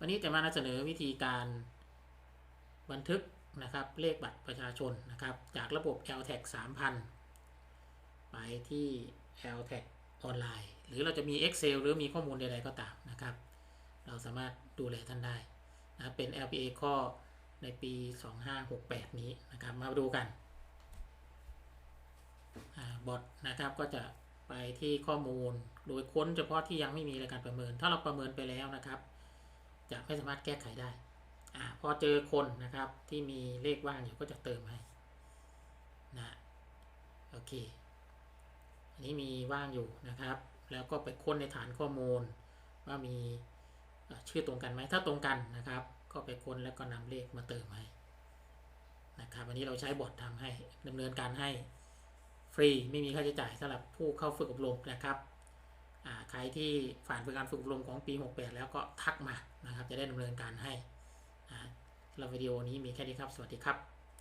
วันนี้จะมานำเสนอวิธีการบันทึกนะครับเลขบัตรประชาชนนะครับ จากระบบ l t a g 3000 ไปที่ l t a g ออนไลน์หรือเราจะมี Excel หรือมีข้อมูลใดๆก็ตามนะครับ เราสามารถดูแลท่านได้นะเป็น LPA ข้อในปี 2568 นี้นะครับ มาดูกันบอทนะครับก็จะไปที่ข้อมูลโดยค้นเฉพาะที่ยังไม่มีรายการประเมิน ถ้าเราประเมินไปแล้วนะครับ จะไม่สามารถแก้ไขได้อาพอเจอคนนะครับที่มีเลขว่างอยู่ก็จะเติมให้นะโอเค อันนี้มีว่างอยู่นะครับ แล้วก็ไปค้นในฐานข้อมูล ว่ามีชื่อตรงกันไหมถ้าตรงกันนะครับ ก็ไปค้นแล้วก็นำเลขมาเติมให้นะครับอันนี้เราใช้บอททำให้ดำเนินการให้ฟรีไม่มีค่าใช้จ่ายสำหรับผู้เข้าฝึกอบรมนะครับ ใครที่ผ่านการฝึกอบรมของปี 68 แล้วก็ทักมานะครับ จะได้ดำเนินการให้อ่าสำหรับวิดีโอนี้มีแค่นี้ครับ สวัสดีครับ